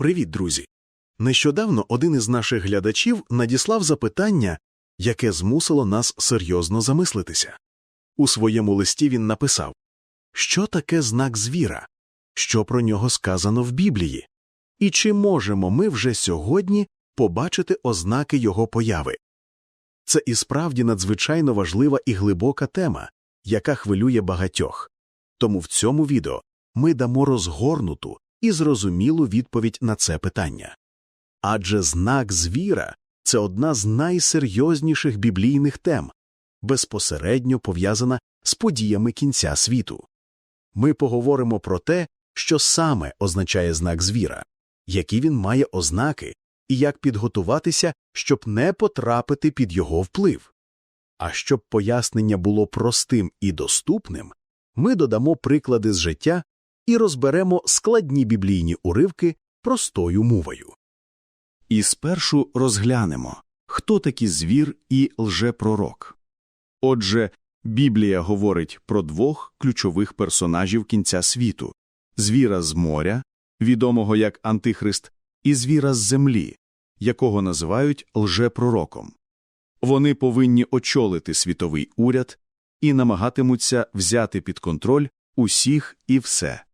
Привіт, друзі! Нещодавно один із наших глядачів надіслав запитання, яке змусило нас серйозно замислитися. У своєму листі він написав Що таке знак звіра? Що про нього сказано в Біблії? І чи можемо ми вже сьогодні побачити ознаки його появи? Це і справді надзвичайно важлива і глибока тема, яка хвилює багатьох. Тому в цьому відео ми дамо розгорнуту і зрозумілу відповідь на це питання. Адже знак звіра це одна з найсерйозніших біблійних тем, безпосередньо пов'язана з подіями кінця світу. Ми поговоримо про те, що саме означає знак звіра, які він має ознаки і як підготуватися, щоб не потрапити під його вплив. А щоб пояснення було простим і доступним, ми додамо приклади з життя і розберемо складні біблійні уривки простою мовою. І спершу розглянемо, хто такий звір і лжепророк. Отже, Біблія говорить про двох ключових персонажів кінця світу звіра з моря, відомого як Антихрист, і звіра з землі, якого називають лжепророком. Вони повинні очолити світовий уряд і намагатимуться взяти під контроль усіх і все.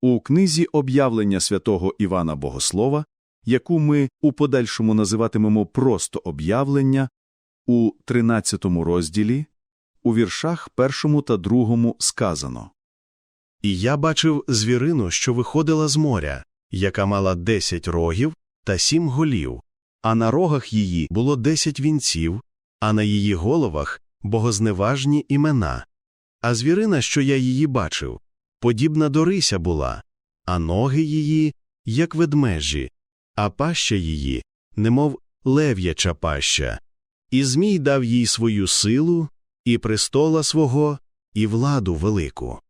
У книзі об'явлення святого Івана Богослова, яку ми у подальшому називатимемо просто об'явлення, у 13 розділі, у віршах першому та другому сказано І я бачив звірину, що виходила з моря, яка мала десять рогів та сім голів, а на рогах її було десять вінців, а на її головах богозневажні імена. А звірина, що я її бачив, подібна до рися була, а ноги її, як ведмежі, а паща її, немов лев'яча паща. І Змій дав їй свою силу, і престола свого, і владу велику.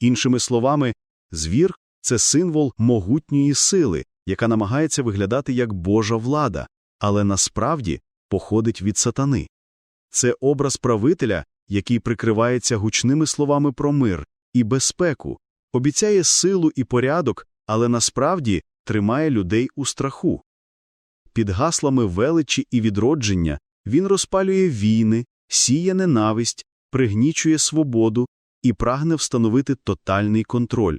Іншими словами, звір це символ могутньої сили, яка намагається виглядати як Божа влада, але насправді походить від сатани. Це образ правителя, який прикривається гучними словами про мир і безпеку, обіцяє силу і порядок, але насправді тримає людей у страху. Під гаслами величі і відродження він розпалює війни, сіє ненависть, пригнічує свободу і прагне встановити тотальний контроль.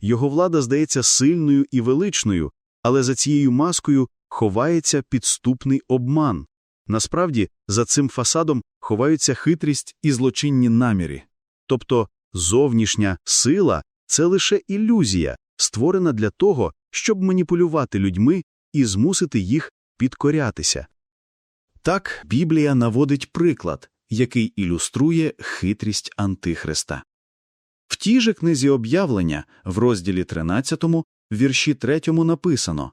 Його влада здається сильною і величною, але за цією маскою ховається підступний обман. Насправді, за цим фасадом ховаються хитрість і злочинні наміри. Тобто зовнішня сила це лише ілюзія, створена для того, щоб маніпулювати людьми і змусити їх підкорятися. Так Біблія наводить приклад, який ілюструє хитрість Антихриста. В тій же книзі об'явлення, в розділі 13, вірші 3 написано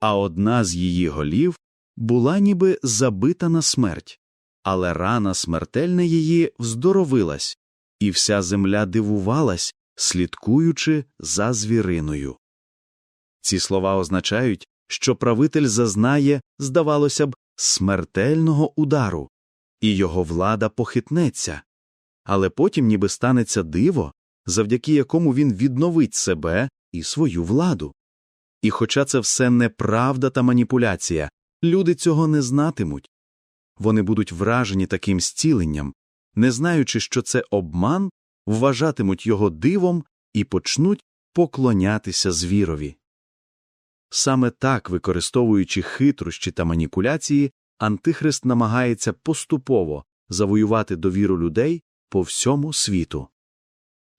А одна з її голів була ніби забита на смерть, але рана смертельна її вздоровилась, і вся земля дивувалась, слідкуючи за звіриною. Ці слова означають, що правитель зазнає, здавалося б, смертельного удару, і його влада похитнеться, але потім ніби станеться диво, завдяки якому він відновить себе і свою владу. І хоча це все неправда та маніпуляція, люди цього не знатимуть. Вони будуть вражені таким зціленням, не знаючи, що це обман, вважатимуть його дивом і почнуть поклонятися звірові. Саме так, використовуючи хитрощі та маніпуляції, Антихрист намагається поступово завоювати довіру людей по всьому світу.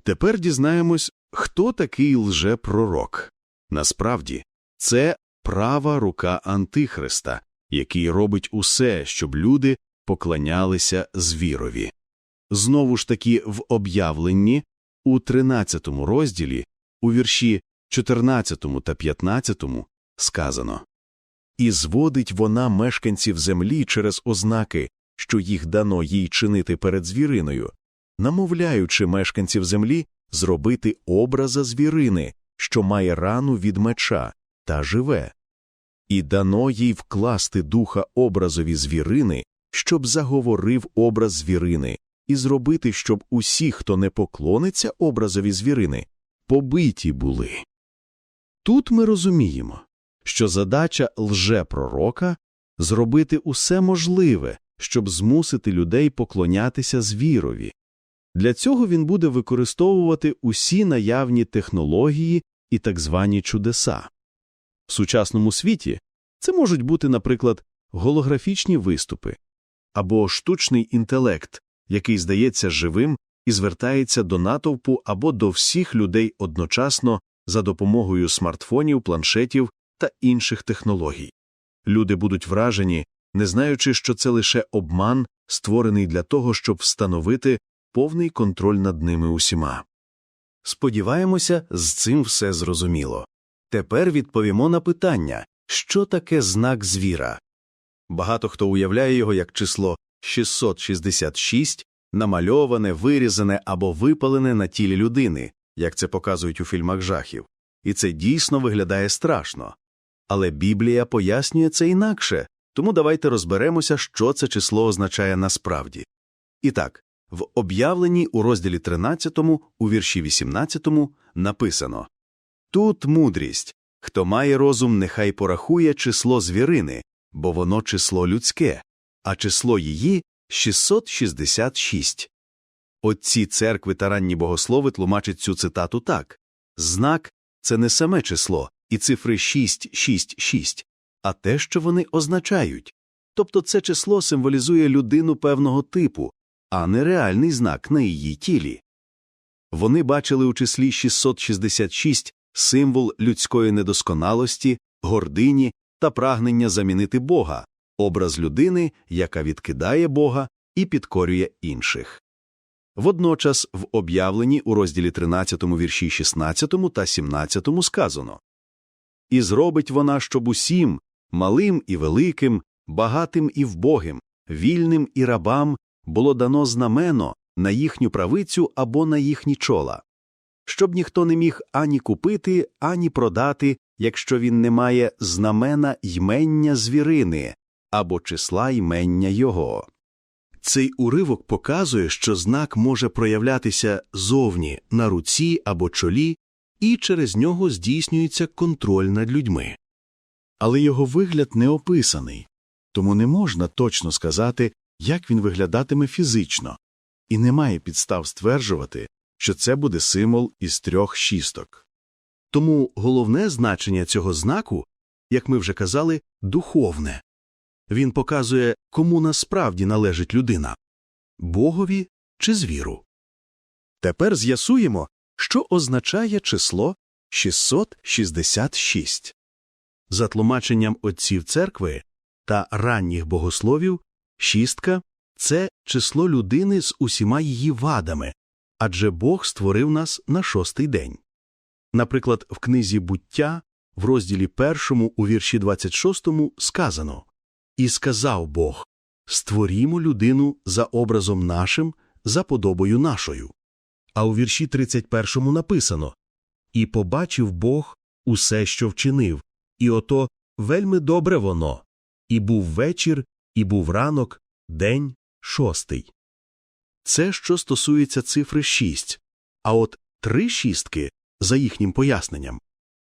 Тепер дізнаємось, хто такий лжепророк. Насправді, це права рука Антихриста, який робить усе, щоб люди поклонялися звірові. Знову ж таки, в об'явленні у 13 розділі, у вірші 14 та 15 сказано І зводить вона мешканців землі через ознаки, що їх дано їй чинити перед звіриною, намовляючи мешканців землі зробити образа звірини, що має рану від меча, та живе. І дано їй вкласти духа образові звірини, щоб заговорив образ звірини, і зробити, щоб усі, хто не поклониться образові звірини, побиті були. Тут ми розуміємо, що задача лжепророка – зробити усе можливе, щоб змусити людей поклонятися звірові. Для цього він буде використовувати усі наявні технології і так звані чудеса. В сучасному світі це можуть бути, наприклад, голографічні виступи або штучний інтелект, який здається живим і звертається до натовпу або до всіх людей одночасно за допомогою смартфонів, планшетів та інших технологій. Люди будуть вражені, не знаючи, що це лише обман, створений для того, щоб встановити повний контроль над ними усіма. Сподіваємося, з цим все зрозуміло. Тепер відповімо на питання, що таке знак звіра. Багато хто уявляє його як число 666, намальоване, вирізане або випалене на тілі людини, як це показують у фільмах жахів. І це дійсно виглядає страшно. Але Біблія пояснює це інакше, тому давайте розберемося, що це число означає насправді. І так, в об'явленні у розділі 13, у вірші 18 написано Тут мудрість. Хто має розум, нехай порахує число звірини, бо воно число людське, а число її 666. Отці церкви та ранні богослови тлумачать цю цитату так знак це не саме число і цифри 666, а те, що вони означають. Тобто це число символізує людину певного типу, а не реальний знак на її тілі. Вони бачили у числі 666 символ людської недосконалості, гордині та прагнення замінити Бога, образ людини, яка відкидає Бога і підкорює інших. Водночас в об'явленні у розділі 13 вірші 16 та 17 сказано І зробить вона, щоб усім, малим і великим, багатим і вбогим, вільним і рабам було дано знамено на їхню правицю або на їхні чола, щоб ніхто не міг ані купити, ані продати, якщо він не має знамена ймення звірини або числа ймення його. Цей уривок показує, що знак може проявлятися зовні на руці або чолі, і через нього здійснюється контроль над людьми. Але його вигляд не описаний, тому не можна точно сказати, як він виглядатиме фізично, і немає підстав стверджувати, що це буде символ із трьох шісток. Тому головне значення цього знаку, як ми вже казали, духовне. Він показує, кому насправді належить людина Богові чи звіру. Тепер з'ясуємо, що означає число 666. За тлумаченням отців церкви та ранніх богословів, шістка це число людини з усіма її вадами, адже Бог створив нас на шостий день. Наприклад, в книзі буття, в розділі першому у вірші 26 сказано І сказав Бог Створімо людину за образом нашим, за подобою нашою. А у вірші 31 написано І побачив Бог усе, що вчинив, і ото вельми добре воно, і був вечір, і був ранок, день шостий. Це що стосується цифри 6. А от три шістки, за їхнім поясненням,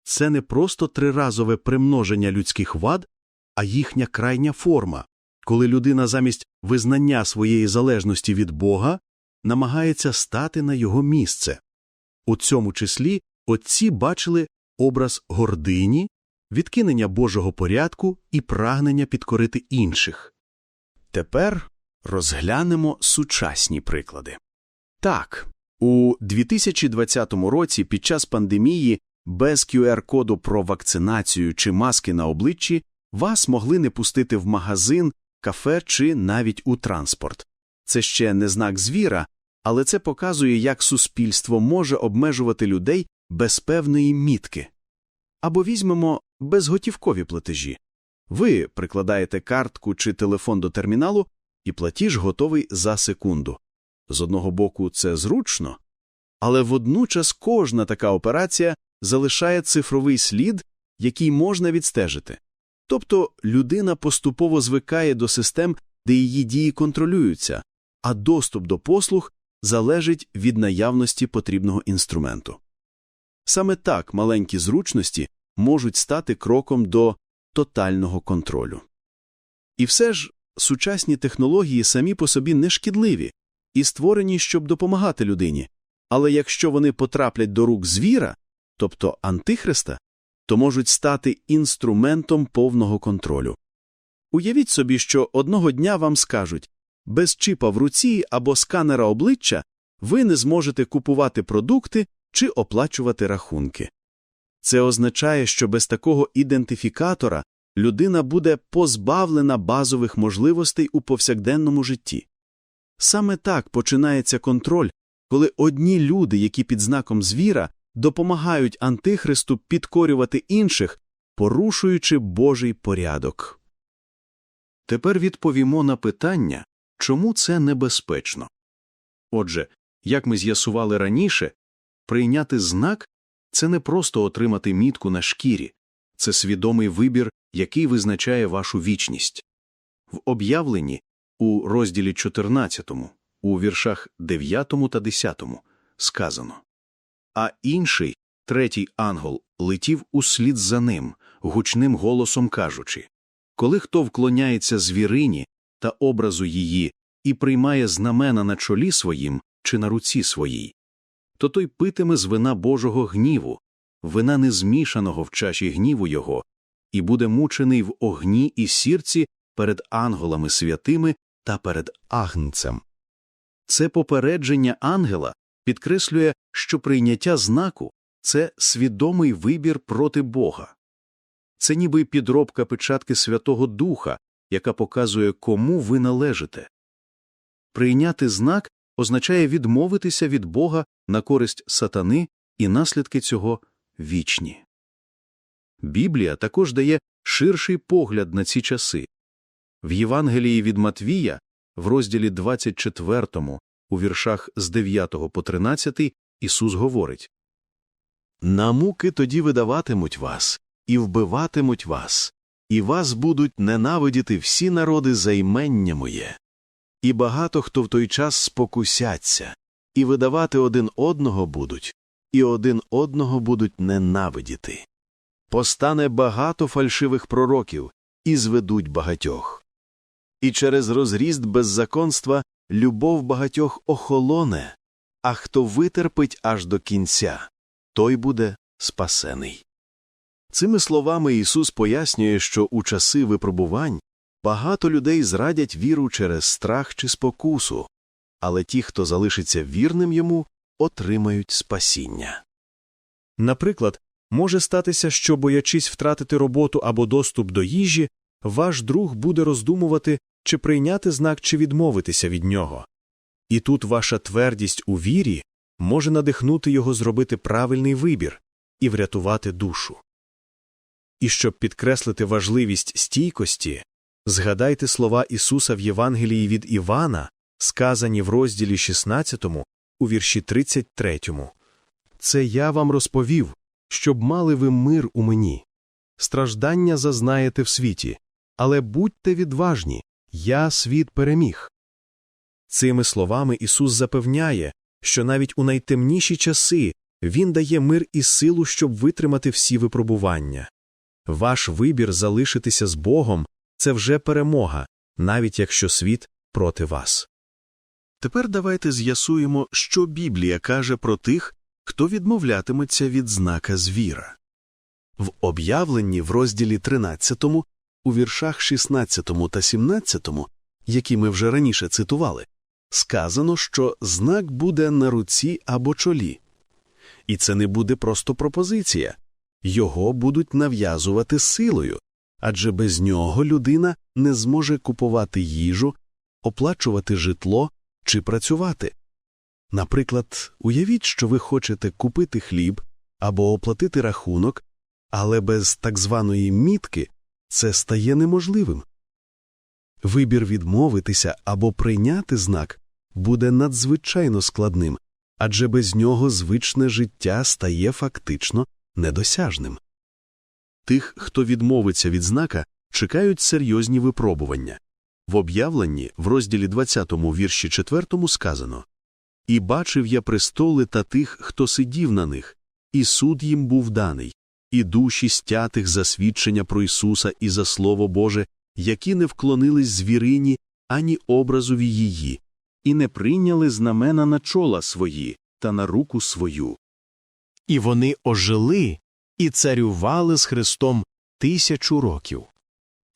це не просто триразове примноження людських вад, а їхня крайня форма, коли людина замість визнання своєї залежності від Бога намагається стати на його місце. У цьому числі отці бачили образ гордині, відкинення Божого порядку і прагнення підкорити інших. Тепер розглянемо сучасні приклади. Так, у 2020 році під час пандемії без QR-коду про вакцинацію чи маски на обличчі вас могли не пустити в магазин, кафе чи навіть у транспорт. Це ще не знак звіра, але це показує, як суспільство може обмежувати людей без певної мітки. Або візьмемо безготівкові платежі. Ви прикладаєте картку чи телефон до терміналу, і платіж готовий за секунду. З одного боку, це зручно, але водночас кожна така операція залишає цифровий слід, який можна відстежити. Тобто людина поступово звикає до систем, де її дії контролюються, а доступ до послуг залежить від наявності потрібного інструменту. Саме так маленькі зручності можуть стати кроком до тотального контролю. І все ж сучасні технології самі по собі не шкідливі і створені, щоб допомагати людині. Але якщо вони потраплять до рук звіра, тобто антихриста, то можуть стати інструментом повного контролю. Уявіть собі, що одного дня вам скажуть без чіпа в руці або сканера обличчя ви не зможете купувати продукти чи оплачувати рахунки. Це означає, що без такого ідентифікатора людина буде позбавлена базових можливостей у повсякденному житті. Саме так починається контроль, коли одні люди, які під знаком звіра, допомагають антихристу підкорювати інших, порушуючи Божий порядок. Тепер відповімо на питання, чому це небезпечно. Отже, як ми з'ясували раніше, прийняти знак це не просто отримати мітку на шкірі, це свідомий вибір, який визначає вашу вічність. В об'явленні у розділі 14, у віршах 9 та 10 сказано А інший, третій ангел, летів услід за ним, гучним голосом кажучи Коли хто вклоняється звірині та образу її і приймає знамена на чолі своїм чи на руці своїй, то той питиме з вина Божого гніву, вина незмішаного в чаші гніву його, і буде мучений в огні і сірці перед ангелами святими та перед агнцем. Це попередження ангела підкреслює, що прийняття знаку це свідомий вибір проти Бога. Це ніби підробка печатки Святого Духа, яка показує, кому ви належите. Прийняти знак означає відмовитися від Бога на користь сатани, і наслідки цього вічні. Біблія також дає ширший погляд на ці часи. В Євангелії від Матвія, в розділі 24, у віршах з 9 по 13, Ісус говорить На муки тоді видаватимуть вас, і вбиватимуть вас, і вас будуть ненавидіти всі народи за імення моє. І багато хто в той час спокусяться, і видавати один одного будуть, і один одного будуть ненавидіти. Постане багато фальшивих пророків, і зведуть багатьох. І через розріст беззаконства любов багатьох охолоне, а хто витерпить аж до кінця, той буде спасений. Цими словами Ісус пояснює, що у часи випробувань багато людей зрадять віру через страх чи спокусу, але ті, хто залишиться вірним йому, отримають спасіння. Наприклад, може статися, що, боячись втратити роботу або доступ до їжі, ваш друг буде роздумувати, чи прийняти знак, чи відмовитися від нього. І тут ваша твердість у вірі може надихнути його зробити правильний вибір і врятувати душу. І щоб підкреслити важливість стійкості, згадайте слова Ісуса в Євангелії від Івана, сказані в розділі 16 у вірші 33. Це я вам розповів, щоб мали ви мир у мені. Страждання зазнаєте в світі, але будьте відважні, я світ переміг. Цими словами Ісус запевняє, що навіть у найтемніші часи Він дає мир і силу, щоб витримати всі випробування. Ваш вибір залишитися з Богом це вже перемога, навіть якщо світ проти вас. Тепер давайте з'ясуємо, що Біблія каже про тих, хто відмовлятиметься від знака звіра. В об'явленні в розділі 13, у віршах 16 та 17, які ми вже раніше цитували, сказано, що знак буде на руці або чолі. І це не буде просто пропозиція його будуть нав'язувати силою, адже без нього людина не зможе купувати їжу, оплачувати житло чи працювати. Наприклад, уявіть, що ви хочете купити хліб або оплатити рахунок, але без так званої мітки це стає неможливим. Вибір відмовитися або прийняти знак буде надзвичайно складним, адже без нього звичне життя стає фактично недосяжним. Тих, хто відмовиться від знака, чекають серйозні випробування. В об'явленні в розділі 20 вірші 4 сказано І бачив я престоли та тих, хто сидів на них, і суд їм був даний, і душі стятих за свідчення про Ісуса і за Слово Боже, які не вклонились звірині ані образові її, і не прийняли знамена на чола свої та на руку свою. І вони ожили і царювали з Христом тисячу років.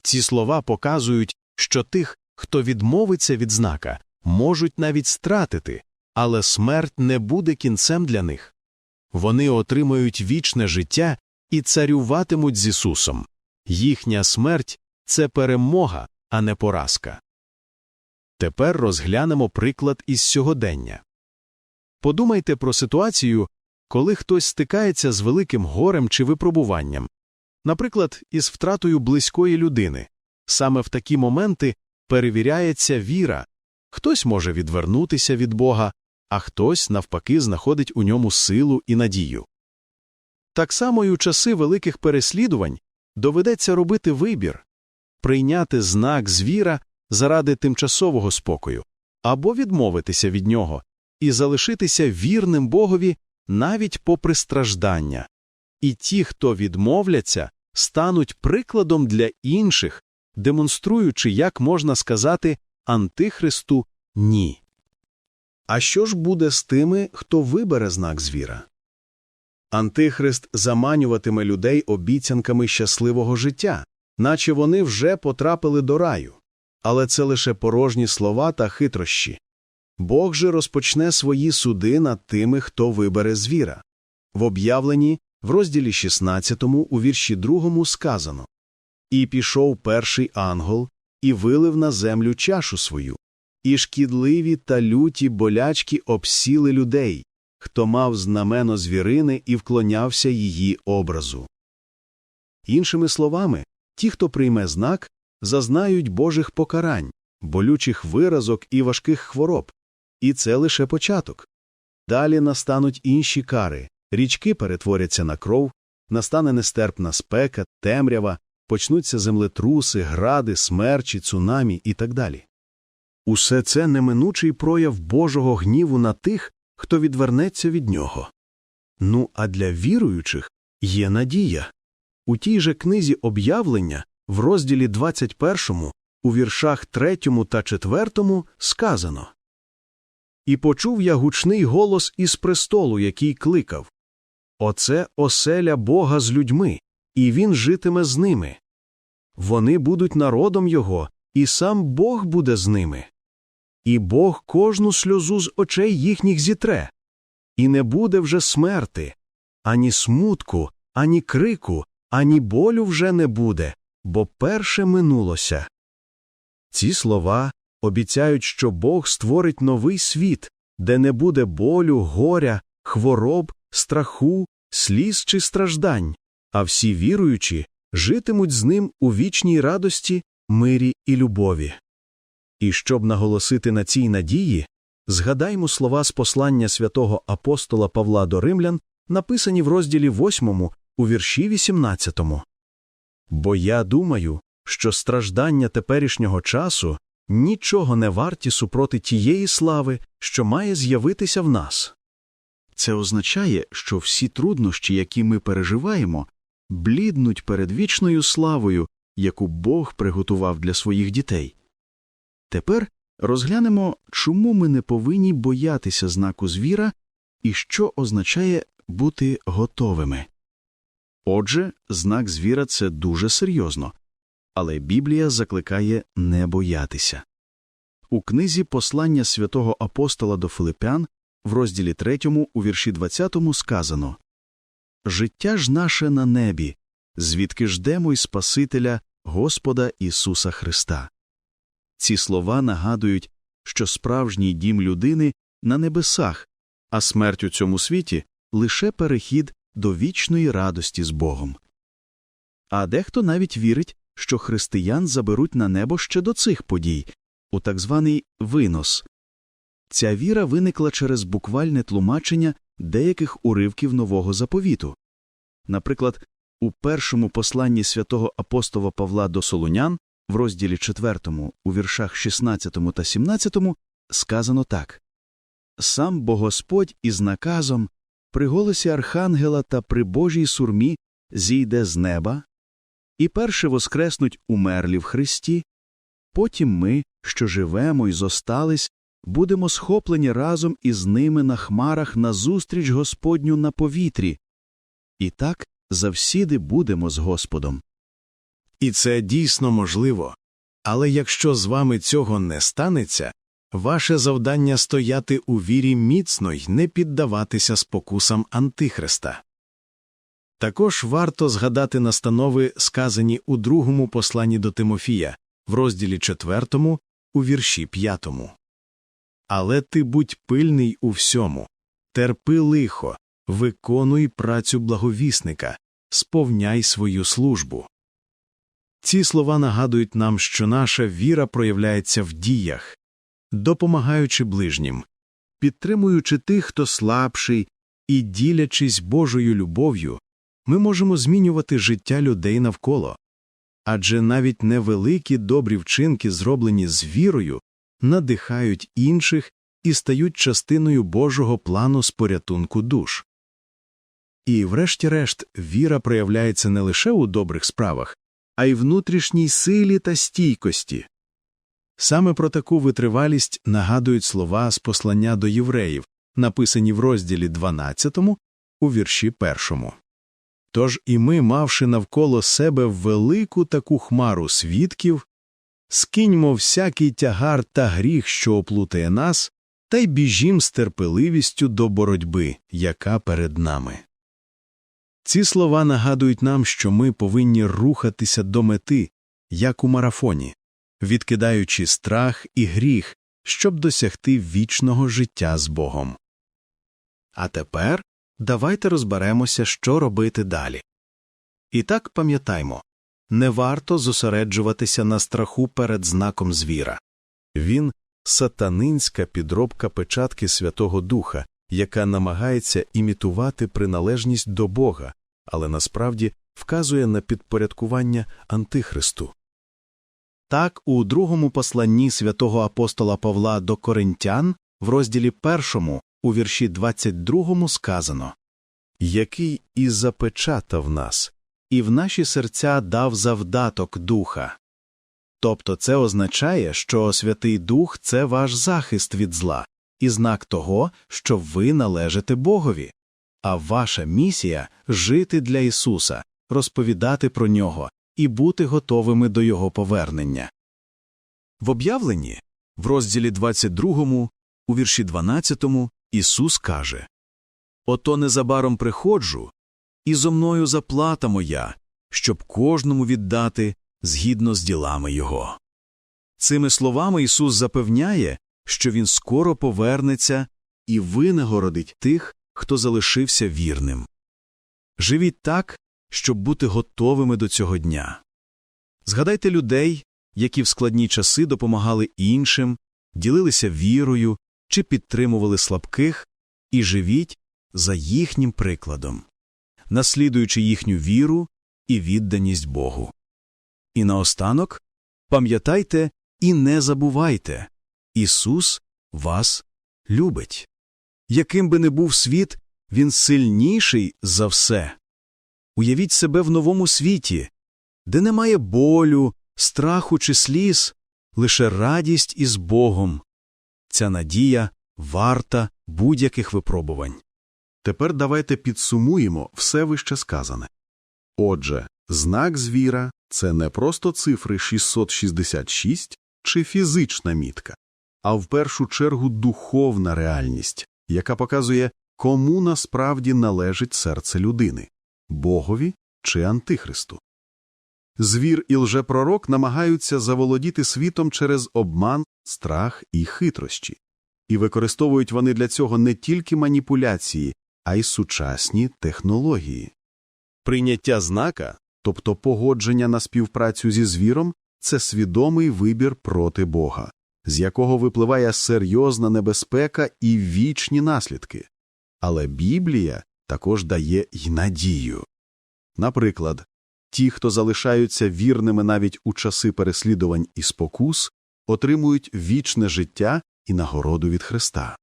Ці слова показують, що тих, хто відмовиться від знака, можуть навіть стратити, але смерть не буде кінцем для них. Вони отримають вічне життя і царюватимуть з Ісусом. Їхня смерть це перемога, а не поразка. Тепер розглянемо приклад із сьогодення. Подумайте про ситуацію, коли хтось стикається з великим горем чи випробуванням, наприклад, із втратою близької людини. Саме в такі моменти перевіряється віра. Хтось може відвернутися від Бога, а хтось, навпаки, знаходить у ньому силу і надію. Так само й у часи великих переслідувань доведеться робити вибір прийняти знак звіра заради тимчасового спокою або відмовитися від нього і залишитися вірним Богові навіть попри страждання. І ті, хто відмовляться, стануть прикладом для інших, демонструючи, як можна сказати, Антихристу ні. А що ж буде з тими, хто вибере знак звіра? Антихрист заманюватиме людей обіцянками щасливого життя, наче вони вже потрапили до раю. Але це лише порожні слова та хитрощі. Бог же розпочне свої суди над тими, хто вибере звіра. В об'явленні, в розділі 16 у вірші 2 сказано І пішов перший ангел, і вилив на землю чашу свою, і шкідливі та люті болячки обсіли людей, хто мав знамено звірини і вклонявся її образу. Іншими словами, ті, хто прийме знак, зазнають Божих покарань, болючих виразок і важких хвороб. І це лише початок. Далі настануть інші кари, річки перетворяться на кров, настане нестерпна спека, темрява, почнуться землетруси, гради, смерчі, цунамі і так далі. Усе це неминучий прояв Божого гніву на тих, хто відвернеться від нього. Ну а для віруючих є надія. У тій же книзі об'явлення, в розділі 21, у віршах 3 та 4 сказано І почув я гучний голос із престолу, який кликав Оце оселя Бога з людьми, і він житиме з ними. Вони будуть народом його, і сам Бог буде з ними. І Бог кожну сльозу з очей їхніх зітре, і не буде вже смерти, ані смутку, ані крику, ані болю вже не буде, бо перше минулося. Ці слова обіцяють, що Бог створить новий світ, де не буде болю, горя, хвороб, страху, сліз чи страждань, а всі віруючі житимуть з ним у вічній радості, мирі і любові. І щоб наголосити на цій надії, згадаймо слова з послання святого апостола Павла до римлян, написані в розділі 8 у вірші 18. Бо я думаю, що страждання теперішнього часу нічого не варті супроти тієї слави, що має з'явитися в нас. Це означає, що всі труднощі, які ми переживаємо, бліднуть перед вічною славою, яку Бог приготував для своїх дітей. Тепер розглянемо, чому ми не повинні боятися знаку звіра і що означає бути готовими. Отже, знак звіра це дуже серйозно, але Біблія закликає не боятися. У книзі Послання святого апостола до Филипян в розділі 3 у вірші 20 сказано Життя ж наше на небі, звідки ждемо й Спасителя Господа Ісуса Христа. Ці слова нагадують, що справжній дім людини на небесах, а смерть у цьому світі лише перехід до вічної радості з Богом. А дехто навіть вірить, що християн заберуть на небо ще до цих подій, у так званий винос. Ця віра виникла через буквальне тлумачення деяких уривків нового заповіту. Наприклад, у першому посланні святого апостола Павла до Солунян в розділі 4 у віршах 16 та 17 сказано так. Сам бо Господь із наказом при голосі архангела та при Божій сурмі зійде з неба, і перше воскреснуть умерлі в Христі, потім ми, що живемо і зостались, будемо схоплені разом із ними на хмарах назустріч Господню на повітрі, і так завсіди будемо з Господом. І це дійсно можливо. Але якщо з вами цього не станеться, ваше завдання стояти у вірі міцно й не піддаватися спокусам Антихриста. Також варто згадати настанови, сказані у другому посланні до Тимофія, в розділі 4, у вірші 5. Але ти будь пильний у всьому, терпи лихо, виконуй працю благовісника, сповняй свою службу. Ці слова нагадують нам, що наша віра проявляється в діях, допомагаючи ближнім, підтримуючи тих, хто слабший, і ділячись Божою любов'ю, ми можемо змінювати життя людей навколо. Адже навіть невеликі добрі вчинки, зроблені з вірою, надихають інших і стають частиною Божого плану з порятунку душ. І, врешті-решт, віра проявляється не лише у добрих справах, а й внутрішній силі та стійкості. Саме про таку витривалість нагадують слова з послання до євреїв, написані в розділі 12 у вірші 1. Тож і ми, мавши навколо себе велику таку хмару свідків, скиньмо всякий тягар та гріх, що оплутає нас, та й біжім з терпеливістю до боротьби, яка перед нами. Ці слова нагадують нам, що ми повинні рухатися до мети, як у марафоні, відкидаючи страх і гріх, щоб досягти вічного життя з Богом. А тепер давайте розберемося, що робити далі. І так пам'ятаймо не варто зосереджуватися на страху перед знаком звіра. Він сатанинська підробка печатки Святого Духа, яка намагається імітувати приналежність до Бога, але насправді вказує на підпорядкування Антихристу. Так, у другому посланні святого апостола Павла до Коринтян в розділі першому у вірші 22 сказано Який і запечатав нас, і в наші серця дав завдаток духа. Тобто це означає, що Святий Дух це ваш захист від зла, і знак того, що ви належите Богові, а ваша місія жити для Ісуса, розповідати про нього і бути готовими до Його повернення. В об'явленні, в розділі 22, у вірші 12, Ісус каже Ото незабаром приходжу, і зо мною заплата моя, щоб кожному віддати згідно з ділами Його. Цими словами Ісус запевняє, що Він скоро повернеться і винагородить тих, хто залишився вірним. Живіть так, щоб бути готовими до цього дня. Згадайте людей, які в складні часи допомагали іншим, ділилися вірою чи підтримували слабких, і живіть за їхнім прикладом, наслідуючи їхню віру і відданість Богу. І наостанок пам'ятайте і не забувайте Ісус вас любить. Яким би не був світ, Він сильніший за все. Уявіть себе в новому світі, де немає болю, страху чи сліз, лише радість із Богом. Ця надія варта будь-яких випробувань. Тепер давайте підсумуємо все вище сказане. Отже, знак звіра це не просто цифри 666 чи фізична мітка, а в першу чергу духовна реальність, яка показує, кому насправді належить серце людини Богові чи Антихристу. Звір і лжепророк намагаються заволодіти світом через обман, страх і хитрощі, і використовують вони для цього не тільки маніпуляції, а й сучасні технології. Прийняття знака, тобто погодження на співпрацю зі звіром, це свідомий вибір проти Бога, з якого випливає серйозна небезпека і вічні наслідки. Але Біблія також дає й надію. Наприклад, ті, хто залишаються вірними навіть у часи переслідувань і спокус, отримують вічне життя і нагороду від Христа.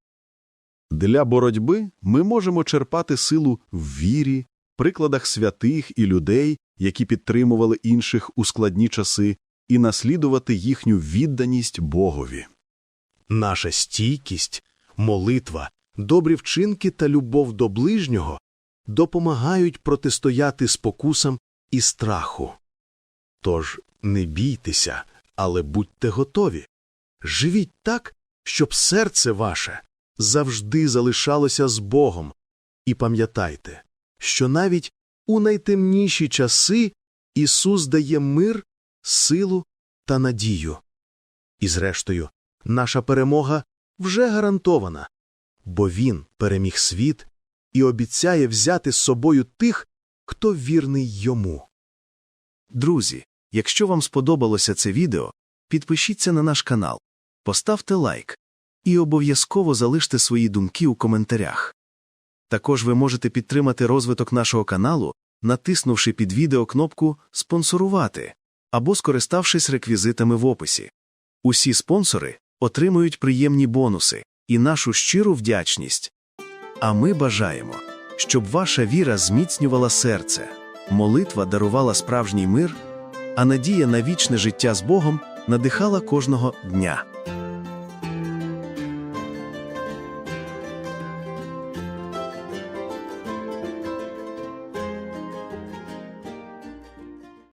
Для боротьби ми можемо черпати силу в вірі, прикладах святих і людей, які підтримували інших у складні часи, і наслідувати їхню відданість Богові. Наша стійкість, молитва, добрі вчинки та любов до ближнього допомагають протистояти спокусам і страху. Тож не бійтеся, але будьте готові. Живіть так, щоб серце ваше завжди залишалося з Богом. І пам'ятайте, що навіть у найтемніші часи Ісус дає мир, силу та надію. І зрештою, наша перемога вже гарантована, бо Він переміг світ і обіцяє взяти з собою тих, хто вірний йому. Друзі, якщо вам сподобалося це відео, підпишіться на наш канал, поставте лайк і обов'язково залиште свої думки у коментарях. Також ви можете підтримати розвиток нашого каналу, натиснувши під відео кнопку Спонсорувати або скориставшись реквізитами в описі. Усі спонсори отримують приємні бонуси і нашу щиру вдячність. А ми бажаємо, щоб ваша віра зміцнювала серце, молитва дарувала справжній мир, а надія на вічне життя з Богом надихала кожного дня.